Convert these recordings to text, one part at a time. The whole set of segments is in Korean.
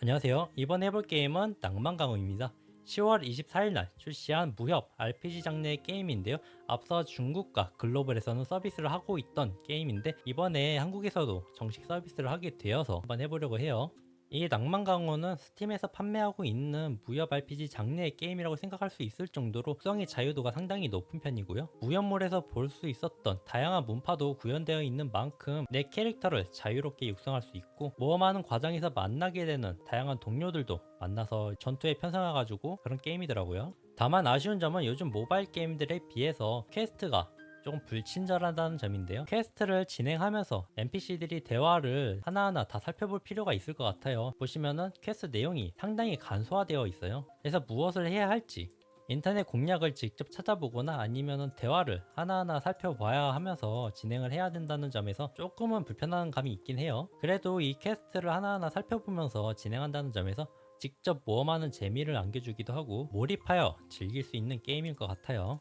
안녕하세요. 이번 해볼 게임은 낭만강호입니다. 10월 24일 날 출시한 무협 RPG 장르의 게임인데요. 앞서 중국과 글로벌에서는 서비스를 하고 있던 게임인데 이번에 한국에서도 정식 서비스를 하게 되어서 한번 해보려고 해요. 이 낭만강호는 스팀에서 판매하고 있는 무협 RPG 장르의 게임이라고 생각할 수 있을 정도로 구성의 자유도가 상당히 높은 편이고요. 무협물에서 볼 수 있었던 다양한 문파도 구현되어 있는 만큼 내 캐릭터를 자유롭게 육성할 수 있고 모험하는 과정에서 만나게 되는 다양한 동료들도 만나서 전투에 편성해가지고 그런 게임이더라고요. 다만 아쉬운 점은 요즘 모바일 게임들에 비해서 퀘스트가 조금 불친절하다는 점인데요. 퀘스트를 진행하면서 NPC들이 대화를 하나하나 다 살펴볼 필요가 있을 것 같아요. 보시면은 퀘스트 내용이 상당히 간소화되어 있어요. 그래서 무엇을 해야 할지 인터넷 공략을 직접 찾아보거나 아니면은 대화를 하나하나 살펴봐야 하면서 진행을 해야 된다는 점에서 조금은 불편한 감이 있긴 해요. 그래도 이 퀘스트를 하나하나 살펴보면서 진행한다는 점에서 직접 모험하는 재미를 안겨주기도 하고 몰입하여 즐길 수 있는 게임일 것 같아요.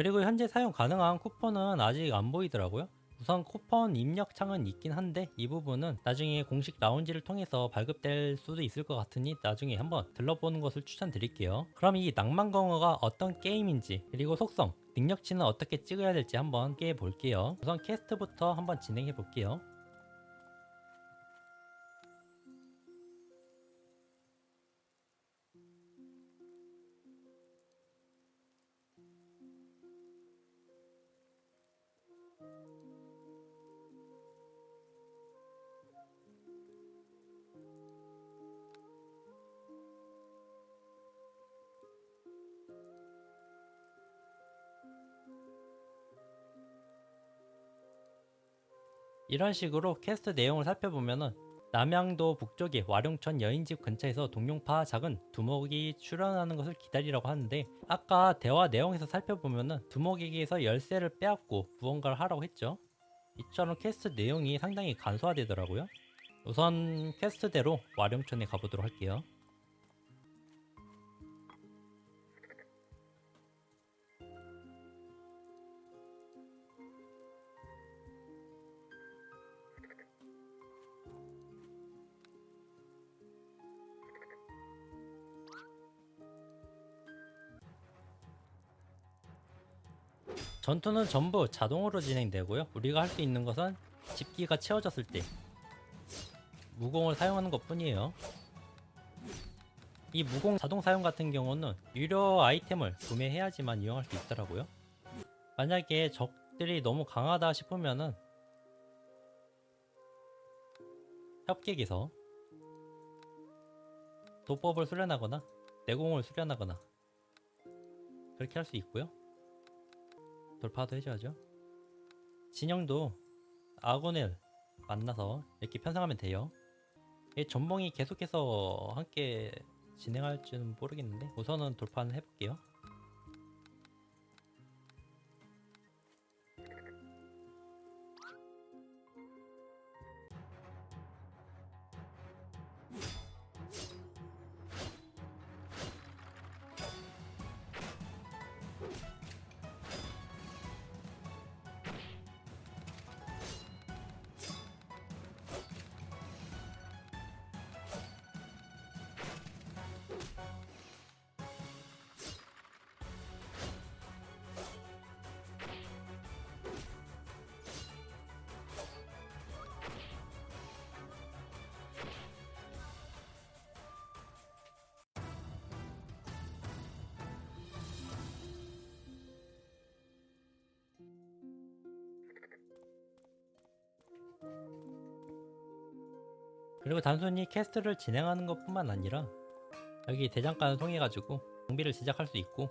그리고 현재 사용 가능한 쿠폰은 아직 안 보이더라고요. 우선 쿠폰 입력 창은 있긴 한데 이 부분은 나중에 공식 라운지를 통해서 발급될 수도 있을 것 같으니 나중에 한번 들러보는 것을 추천드릴게요. 그럼 이 낭만공어가 어떤 게임인지 그리고 속성, 능력치는 어떻게 찍어야 될지 한번 깨 볼게요. 우선 퀘스트부터 한번 진행해 볼게요. 이런 식으로 퀘스트 내용을 살펴보면은 남양도 북쪽의 와룡천 여인집 근처에서 동룡파 작은 두목이 출현하는 것을 기다리라고 하는데 아까 대화 내용에서 살펴보면은 두목에게서 열쇠를 빼앗고 무언가를 하라고 했죠. 이처럼 퀘스트 내용이 상당히 간소화되더라고요. 우선 퀘스트대로 와룡천에 가보도록 할게요. 전투는 전부 자동으로 진행되고요. 우리가 할 수 있는 것은 집기가 채워졌을 때 무공을 사용하는 것 뿐이에요. 이 무공 자동 사용 같은 경우는 유료 아이템을 구매해야지만 이용할 수 있더라고요. 만약에 적들이 너무 강하다 싶으면은 협객에서 도법을 수련하거나 내공을 수련하거나 그렇게 할 수 있고요. 돌파도 해줘야죠. 진영도 아군을 만나서 이렇게 편성하면 돼요. 이 전봉이 계속해서 함께 진행할지는 모르겠는데 우선은 돌파는 해볼게요. 그리고 단순히 캐스트를 진행하는 것뿐만 아니라 여기 대장간을 통해 가지고 장비를 제작할 수 있고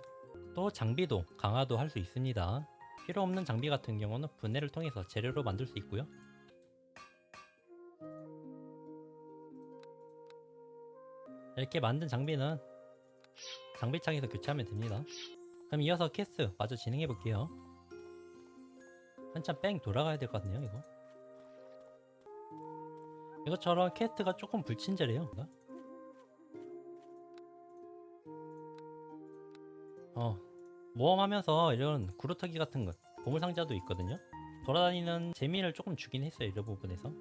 또 장비도 강화도 할 수 있습니다. 필요 없는 장비 같은 경우는 분해를 통해서 재료로 만들 수 있고요. 이렇게 만든 장비는 장비창에서 교체하면 됩니다. 그럼 이어서 캐스트 마저 진행해 볼게요. 한참 뺑 돌아가야 될 것 같네요, 이거. 이것처럼 퀘스트가 조금 불친절해요. 어, 모험하면서 이런 구루터기 같은 것, 보물상자도 있거든요. 돌아다니는 재미를 조금 주긴 했어요, 이런 부분에서.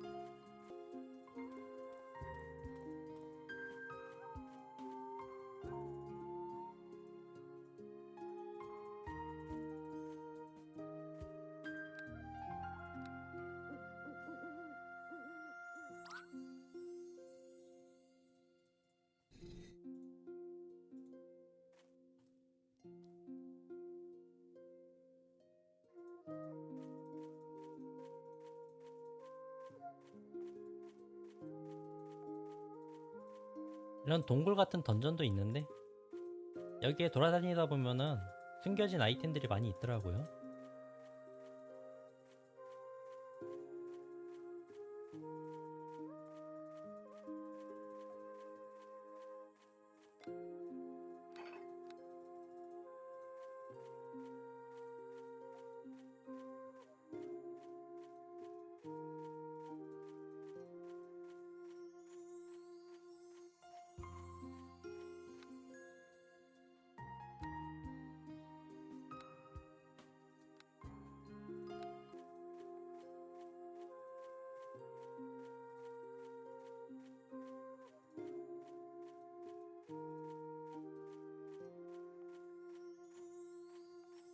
이런 동굴 같은 던전도 있는데 여기에 돌아다니다 보면은 숨겨진 아이템들이 많이 있더라고요.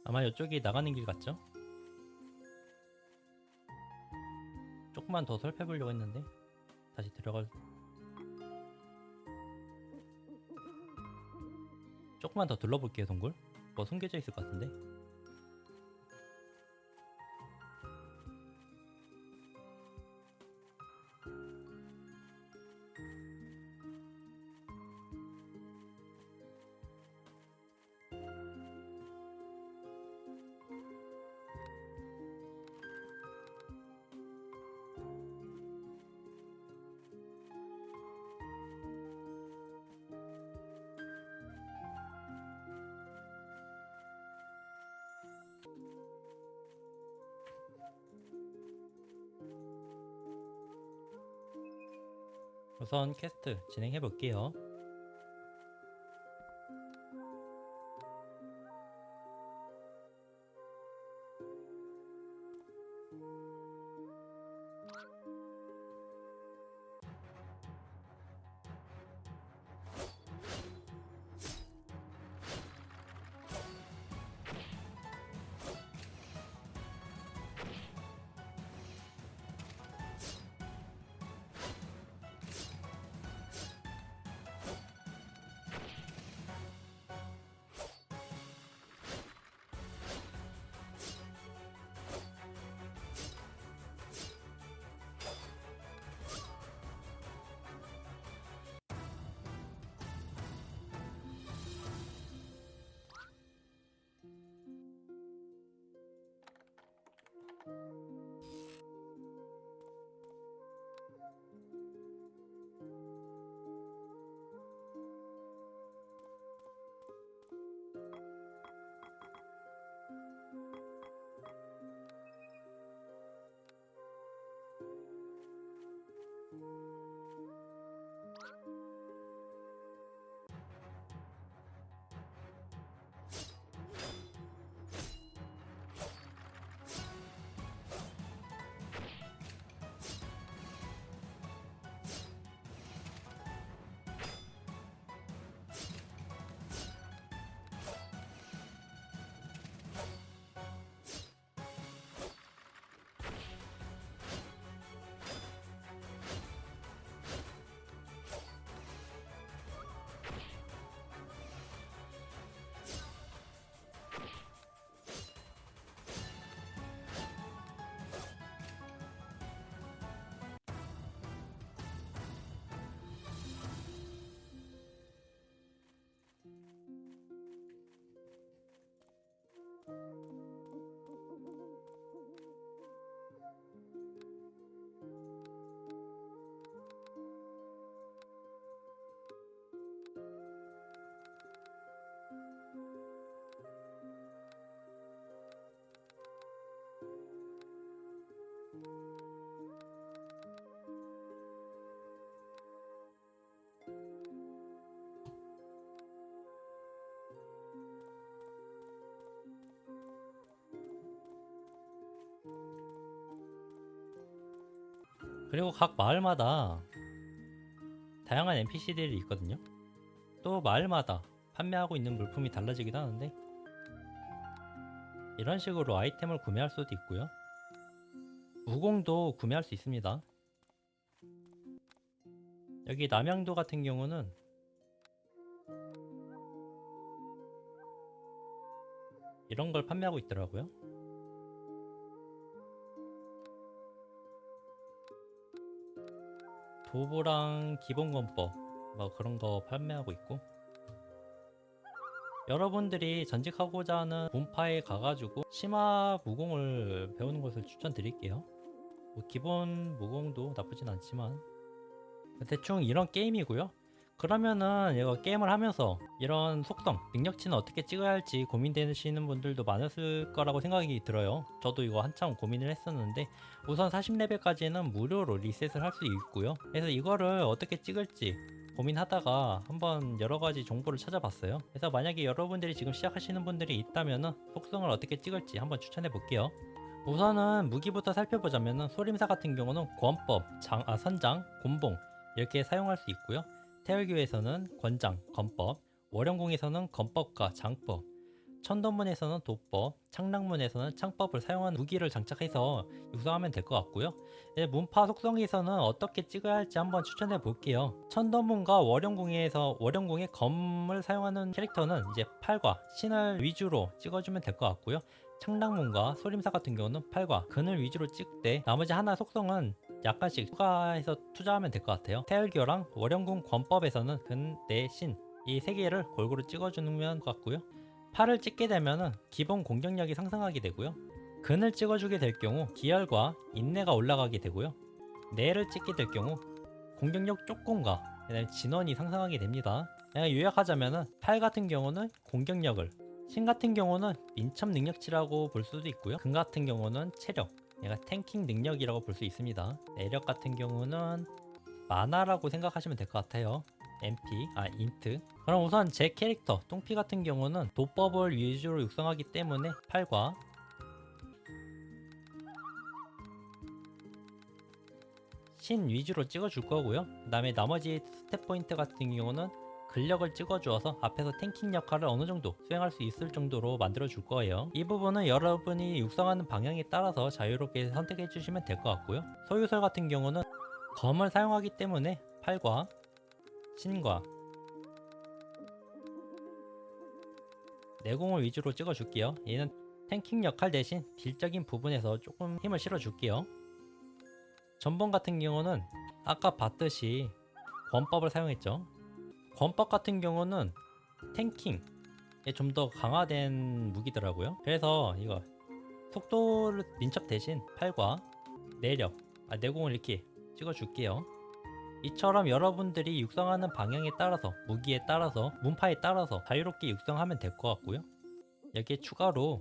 아마 이쪽이 나가는 길 같죠? 조금만 더 살펴보려고 했는데 다시 들어갈 조금만 더 둘러볼게요 동굴 뭐 숨겨져 있을 것 같은데 우선 퀘스트 진행해 볼게요 you 그리고 각 마을마다 다양한 NPC들이 있거든요. 또 마을마다 판매하고 있는 물품이 달라지기도 하는데 이런 식으로 아이템을 구매할 수도 있고요. 무공도 구매할 수 있습니다. 여기 남양도 같은 경우는 이런 걸 판매하고 있더라고요. 도보랑 기본 권법 뭐 그런 거 판매하고 있고 여러분들이 전직하고자 하는 문파에 가가지고 심화 무공을 배우는 것을 추천드릴게요. 뭐 기본 무공도 나쁘진 않지만 대충 이런 게임이고요. 그러면은 이거 게임을 하면서 이런 속성, 능력치는 어떻게 찍어야 할지 고민되시는 분들도 많았을 거라고 생각이 들어요. 저도 이거 한참 고민을 했었는데 우선 40레벨까지는 무료로 리셋을 할 수 있고요. 그래서 이거를 어떻게 찍을지 고민하다가 한번 여러 가지 정보를 찾아봤어요. 그래서 만약에 여러분들이 지금 시작하시는 분들이 있다면은 속성을 어떻게 찍을지 한번 추천해 볼게요. 우선은 무기부터 살펴보자면은 소림사 같은 경우는 권법, 장, 아, 선장, 곤봉 이렇게 사용할 수 있고요. 태열교에서는 권장, 건법, 월영궁에서는 건법과 장법, 천도문에서는 도법, 창랑문에서는 창법을 사용한 무기를 장착해서 육성하면 될 것 같고요. 이제 문파 속성에서는 어떻게 찍어야 할지 한번 추천해 볼게요. 천도문과 월영궁에서 월영궁의 검을 사용하는 캐릭터는 이제 팔과 신을 위주로 찍어주면 될 것 같고요. 창랑문과 소림사 같은 경우는 팔과 근을 위주로 찍되 나머지 하나 속성은 약간씩 추가해서 투자하면 될 것 같아요. 태열교랑 월영궁 권법에서는 근, 내, 신 이 세 개를 골고루 찍어주는 것 같고요. 팔을 찍게 되면은 기본 공격력이 상승하게 되고요. 근을 찍어주게 될 경우 기혈과 인내가 올라가게 되고요. 뇌를 찍게 될 경우 공격력 그다음에 진원이 상승하게 됩니다. 그냥 요약하자면은 팔 같은 경우는 공격력을 신 같은 경우는 민첩 능력치라고 볼 수도 있고요. 근 같은 경우는 체력, 얘가 탱킹 능력이라고 볼 수 있습니다. 내력 같은 경우는 만화라고 생각하시면 될 것 같아요. MP, 아 인트. 그럼 우선 제 캐릭터 똥피 같은 경우는 도법을 위주로 육성하기 때문에 팔과 신 위주로 찍어줄 거고요. 그 다음에 나머지 스텝 포인트 같은 경우는 근력을 찍어주어서 앞에서 탱킹 역할을 어느 정도 수행할 수 있을 정도로 만들어 줄 거예요. 이 부분은 여러분이 육성하는 방향에 따라서 자유롭게 선택해 주시면 될 것 같고요. 소유설 같은 경우는 검을 사용하기 때문에 팔과 신과 내공을 위주로 찍어줄게요. 얘는 탱킹 역할 대신 딜적인 부분에서 조금 힘을 실어줄게요. 전번 같은 경우는 아까 봤듯이 권법을 사용했죠. 권법 같은 경우는 탱킹에 좀 더 강화된 무기더라고요. 그래서 이거 속도를 민첩 대신 팔과 내력, 아, 내공을 이렇게 찍어줄게요. 이처럼 여러분들이 육성하는 방향에 따라서 무기에 따라서 문파에 따라서 자유롭게 육성하면 될 것 같고요. 여기에 추가로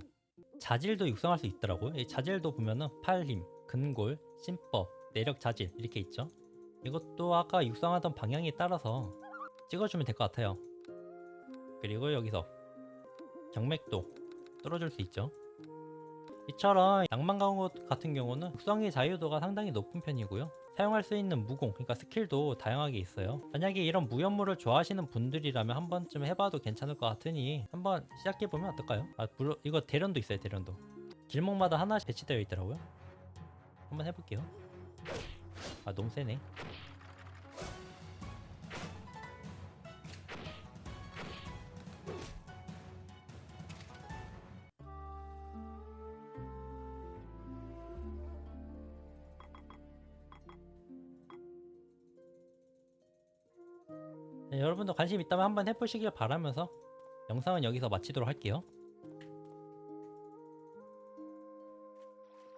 자질도 육성할 수 있더라고요. 이 자질도 보면은 팔힘, 근골, 신법, 내력 자질 이렇게 있죠. 이것도 아까 육성하던 방향에 따라서 찍어주면 될 것 같아요. 그리고 여기서 정맥도 뚫어줄 수 있죠. 이처럼 양만강호 같은 경우는 육성의 자유도가 상당히 높은 편이고요. 사용할 수 있는 무공, 그러니까 스킬도 다양하게 있어요. 만약에 이런 무연물을 좋아하시는 분들이라면 한 번쯤 해봐도 괜찮을 것 같으니 한번 시작해보면 어떨까요? 아, 물론 이거 대련도 있어요, 대련도. 길목마다 하나씩 배치되어 있더라고요. 한번 해볼게요. 아, 너무 세네. 관심 있다면 한번 해보시길 바라면서 영상은 여기서 마치도록 할게요.